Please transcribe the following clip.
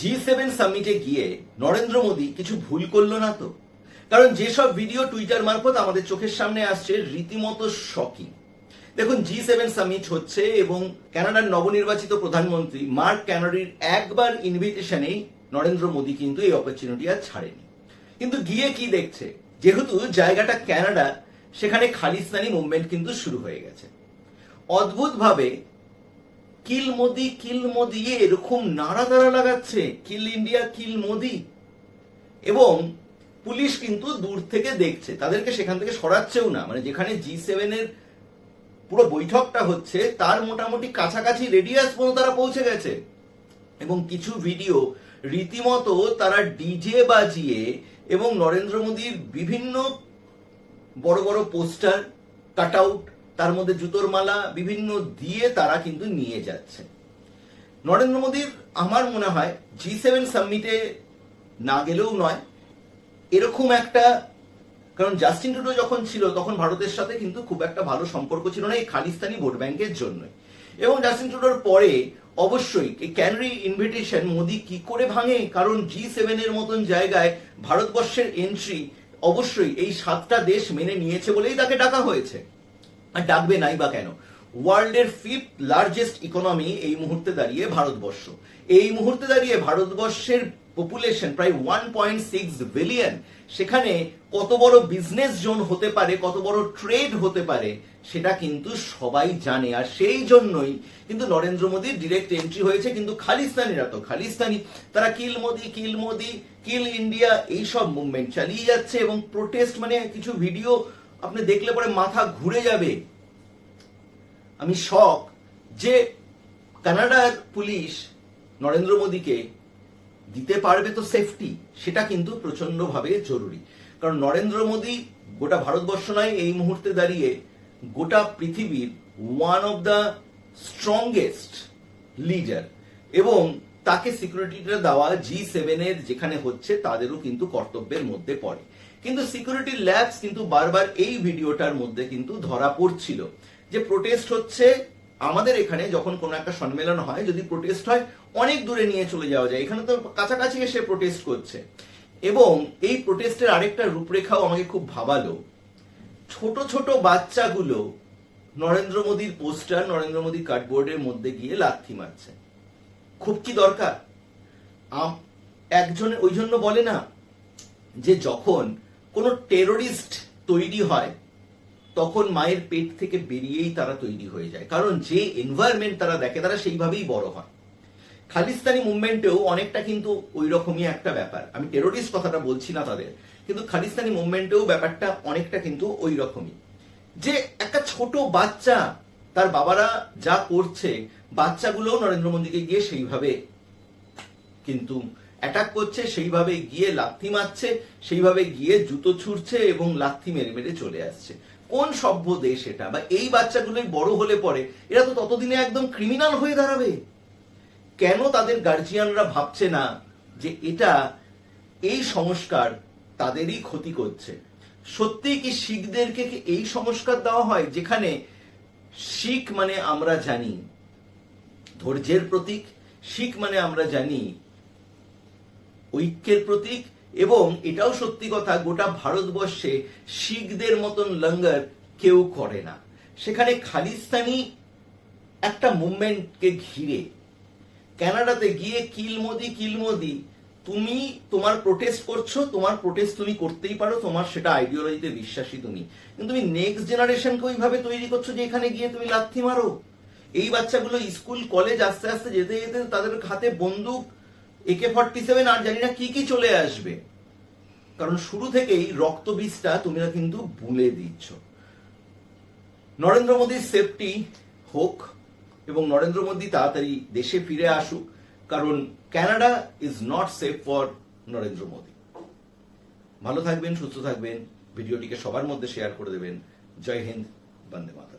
G seven সামিটে গিয়ে নরেন্দ্র মোদী কিছু ভুল করল না তো? কারণ যেসব ভিডিও টুইটার মারফত আমাদের চোখের সামনে আসছে, রীতিমতো শকিং দেখুন জি সেভেন সামিট হচ্ছে এবং কানাডার নবনির্বাচিত প্রধানমন্ত্রী মার্ক ক্যানাডির একবার ইনভিটেশনেই নরেন্দ্র মোদী কিন্তু এই অপরচুনিটি আর ছাড়েনি। কিন্তু গিয়ে কি দেখছে? যেহেতু জায়গাটা ক্যানাডা সেখানে খালিস্তানি মুভমেন্ট কিন্তু শুরু হয়ে গেছে। অদ্ভুতভাবে কিল মোদি কিল মোদি এরকম নাড়া দাঁড়া লাগাচ্ছে। Kill India, kill Modi. এবং পুলিশ কিন্তু দূর থেকে দেখছে, তাদেরকে সেখান থেকে সরাচ্ছেও না। মানে যেখানে জি সেভেনের পুরো বৈঠকটা হচ্ছে, তার মোটামুটি কাছাকাছি রেডিয়াস পর্যন্ত তারা পৌঁছে গেছে। এবং কিছু ভিডিও রীতিমতো তারা ডিজে বাজিয়ে এবং নরেন্দ্র মোদীর বিভিন্ন বড় বড় পোস্টার কাট আউট তার মধ্যে জুতোর মালা বিভিন্ন দিয়ে তারা কিন্তু নিয়ে যাচ্ছে। নরেন্দ্র মোদীর আমার মনে হয় জি সেভেন সামিটে না গেলেও নয়। এরকম একটা, কারণ জাস্টিন টুডো যখন ছিল, তখন ভারতের সাথে কিন্তু খুব একটা ভালো সম্পর্ক ছিল না, এই খালিস্তানি ভোট ব্যাংকের জন্য এবং জাস্টিন টুডোর পরে অবশ্যই এই ক্যানারি ইনভিটেশন মোদি কি করে ভাঙে? কারণ জি সেভেনের মতন জায়গায় ভারতবর্ষের এন্ট্রি অবশ্যই এই সাতটা দেশ মেনে নিয়েছে বলেই তাকে ডাকা হয়েছে। আর ডাকবে নাই বা কেন? ওয়ার্ল্ডের ফিফথ লার্জেস্ট ইকোনমি এই মুহূর্তে দাঁড়িয়ে ভারতবর্ষ। এই মুহূর্তে দাঁড়িয়ে ভারতবর্ষের পপুলেশন প্রায় ওয়ান পয়েন্ট সিক্স বিলিয়ন সেখানে কত বড় বিজনেস জোন হতে পারে, কত বড় ট্রেড হতে পারে, সেটা কিন্তু সবাই জানে। আর সেই জন্যই কিন্তু নরেন্দ্র মোদীর ডিরেক্ট এন্ট্রি হয়েছে কিন্তু খালিস্তানিরা তো। খালিস্তানি, তারা kill Modi kill Modi kill India এই সব মুভমেন্ট চালিয়ে যাচ্ছে এবং প্রোটেস্ট মানে কিছু ভিডিও আপনি দেখলে পরে মাথা ঘুরে যাবে। আমি শখ যে কানাডার পুলিশ নরেন্দ্র মোদীকে দিতে পারবে তো সেফটি সেটা কিন্তু প্রচন্ডভাবে জরুরি। কারণ নরেন্দ্র মোদী গোটা ভারতবর্ষ নয়, এই মুহূর্তে দাঁড়িয়ে গোটা পৃথিবীর one of the strongest leader এবং তাকে সিকিউরিটিটা দেওয়া জি সেভেনের যেখানে হচ্ছে, তাদেরও কিন্তু কর্তব্যের মধ্যে পড়ে। কিন্তু সিকিউরিটি ল্যাবস কিন্তু বারবার এই ভিডিওটার মধ্যে কিন্তু ধরা পড়ছিল যে প্রোটেস্ট হচ্ছে আমাদের এখানে যখন কোনো একটা সম্মেলন হয়, যদি প্রোটেস্ট হয়, অনেক দূরে নিয়ে চলে যাওয়া যায়। এখানে তো কাছাকাছি এসে প্রোটেস্ট করছে। এবং এই প্রোটেস্টের আরেকটা রূপরেখাও আমাকে খুব ভাবালো। ছোট ছোট বাচ্চাগুলো নরেন্দ্র মোদীর পোস্টার নরেন্দ্র মোদী কার্ডবোর্ডের মধ্যে গিয়ে লাথি মারছে। খুব কি দরকার? একজন ওই জন্য বলে না যে যখন কোনো টেরোরিস্ট তৈরি হয়, তখন মায়ের পেট থেকে বেরিয়েই তারা তৈরি হয়ে যায়। কারণ যে এনভায়রনমেন্ট তারা দেখে, তারা সেইভাবেই বড় হয়। খালিস্তানি মুভমেন্টেও অনেকটা কিন্তু ওই রকমই একটা ব্যাপার। আমি টেরোরিস্ট কথাটা বলছি না তাদের, কিন্তু খালিস্তানি মুভমেন্টেও ব্যাপারটা অনেকটা কিন্তু ওই রকমই যে একটা ছোট বাচ্চা, তার বাবারা যা করছে, বাচ্চাগুলোও নরেন্দ্র মোদীকে গিয়ে সেইভাবে কিন্তু অ্যাটাক করছে, সেইভাবে গিয়ে লাথি মারছে, সেইভাবে গিয়ে জুতো ছুড়ছে এবং লাথি মেরে মেরে চলে আসছে। কোন সভ্য দেশ এটা? বা এই বাচ্চাগুলোই বড় হলে পরে এরা তো ততদিনে একদম ক্রিমিনাল হয়ে দাঁড়াবে। কেন তাদের গার্জিয়ানরা ভাবছে না যে এটা এই সংস্কার তাদেরই ক্ষতি করছে? সত্যি কি শিখদেরকে এই সংস্কার দেওয়া হয়? যেখানে শিখ মানে আমরা জানি, ধৈর্যের প্রতীক, শিখ মানে আমরা জানি ঐক্যের প্রতীক এবং এটাও সত্যি কথা, গোটা ভারতবর্ষে শিখদের মতন লঙ্গার কেউ করে না। সেখানে খালিস্তানি একটা মুভমেন্টকে ঘিরে, কানাডাতে গিয়ে কিল মোদি কিল মোদি, তুমি তোমার প্রোটেস্ট করছ, তোমার প্রোটেস্ট তুমি করতেই পারো, তোমার সেটা আইডিওলজিতে বিশ্বাসী তুমি। কিন্তু তুমি নেক্সট জেনারেশনকে ওইভাবে তৈরি করছ যে এখানে গিয়ে তুমি লাথি মারো? এই বাচ্চাগুলো স্কুল কলেজ আস্তে আস্তে যেতে যেতে তাদের হাতে বন্দুক একে ফর্টি সেভেন আর জানি না কি কি চলে আসবে। কারণ শুরু থেকেই রক্ত বীজটা তুমি কিন্তু ভুলে দিচ্ছ। নরেন্দ্র মোদীর সেফটি হোক এবং নরেন্দ্র মোদী তাড়াতাড়ি দেশে ফিরে আসুক, কারণ Canada is not safe for Narendra Modi. ভালো থাকবেন, সুস্থ থাকবেন, ভিডিওটিকে সবার মধ্যে শেয়ার করে দেবেন। জয় হিন্দ, বন্দে মাতা